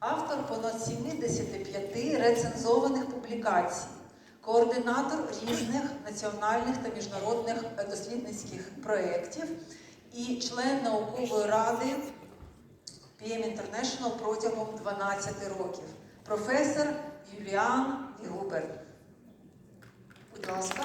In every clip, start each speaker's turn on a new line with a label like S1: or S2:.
S1: автор понад 75 рецензованих публікацій, координатор різних національних та міжнародних дослідницьких проєктів і член наукової ради PM International протягом 12 років. Професор Юліан Вігубер. Будь ласка.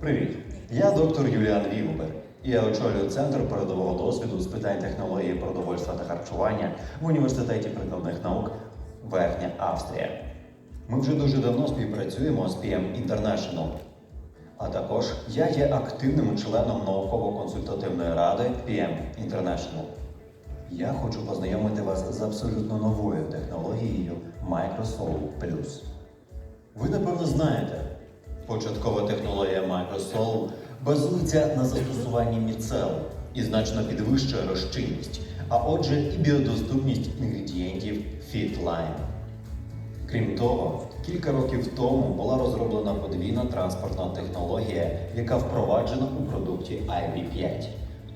S2: Привіт! Я доктор Юліан Вігубер, я очолюю Центр передового досвіду з питань технології продовольства та харчування в університеті прикладних наук Верхня Австрія. Ми вже дуже давно співпрацюємо з PM International. А також я є активним членом науково-консультативної ради PM International. Я хочу познайомити вас з абсолютно новою технологією Microsoft Plus. Ви напевно знаєте, початкова технологія Microsoft базується на застосуванні міцелу і значно підвищує розчинність, а отже, і біодоступність інгредієнтів FitLine. Крім того, кілька років тому була розроблена подвійна транспортна технологія, яка впроваджена у продукті IB5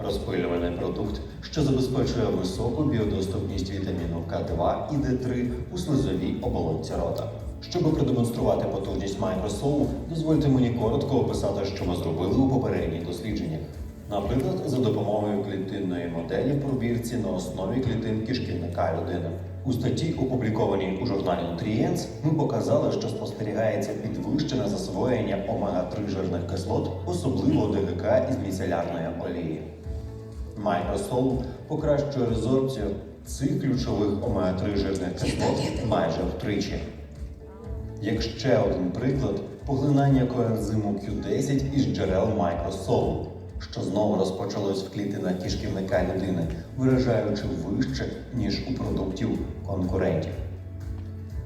S2: розпилювальний продукт, що забезпечує високу біодоступність вітаміну К2 і Д3 у слизовій оболонці рота. Щоб продемонструвати потужність Microsoft, дозвольте мені коротко описати, що ми зробили у попередніх дослідженнях. Наприклад, за допомогою клітинної моделі в пробірці на основі клітин кишківника людини. У статті, опублікованій у журналі Nutrients, ми показали, що спостерігається підвищене засвоєння омега-3 жирних кислот, особливо ДГК із міцелярної олії. Microsoft покращує резорбцію цих ключових омега-3 жирних кислот майже втричі. Як ще один приклад, поглинання коензиму Q10 із джерел Microsoft, що знову розпочалось в клітинах кишківника людини, виражаючи вище, ніж у продуктів конкурентів.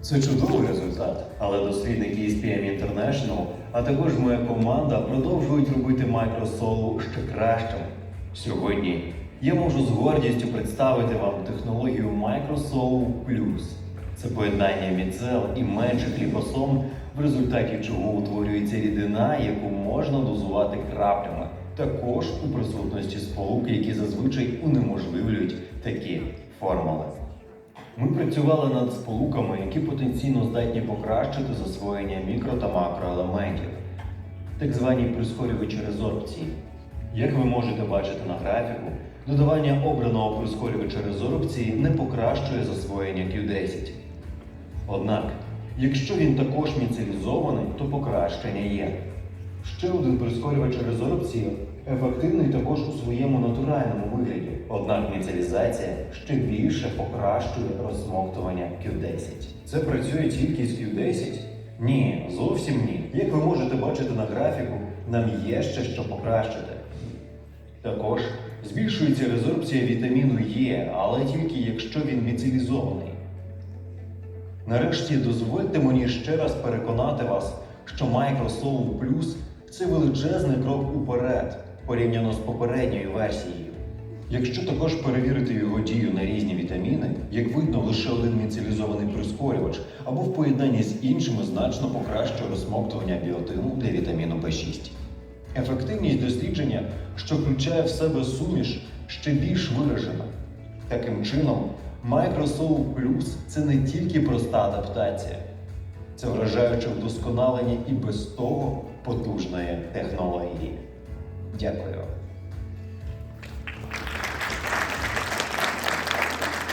S2: Це чудовий результат, але дослідники із PM International, а також моя команда продовжують робити Microsoft ще кращим. Сьогодні я можу з гордістю представити вам технологію Microsoft Plus. Це поєднання міцел і менших ліпосом, в результаті чого утворюється рідина, яку можна дозувати краплями, також у присутності сполук, які зазвичай унеможливлюють такі формули. Ми працювали над сполуками, які потенційно здатні покращити засвоєння мікро та макроелементів, так звані прискорювачі резорбції. Як ви можете бачити на графіку, додавання обраного прискорювача резорбції не покращує засвоєння Q10. Однак, якщо він також міцелізований, то покращення є. Ще один прискорювач резорбції ефективний також у своєму натуральному вигляді. Однак міцелізація ще більше покращує розсмоктування Q10. Це працює тільки з Q10? Ні, зовсім ні. Як ви можете бачити на графіку, нам є ще що покращити. Також збільшується резорбція вітаміну Е, але тільки якщо він міцелізований. Нарешті дозвольте мені ще раз переконати вас, що Microsoft Plus це величезний крок уперед порівняно з попередньою версією. Якщо також перевірити його дію на різні вітаміни, як видно, лише один міцелізований прискорювач або в поєднанні з іншими значно покращує розсмоктування біотину для вітаміну В6. Ефективність дослідження, що включає в себе суміш, ще більш виражена. Таким чином, Microsoft Plus це не тільки проста адаптація, це вражаюче вдосконалення і без того потужної технології. Дякую.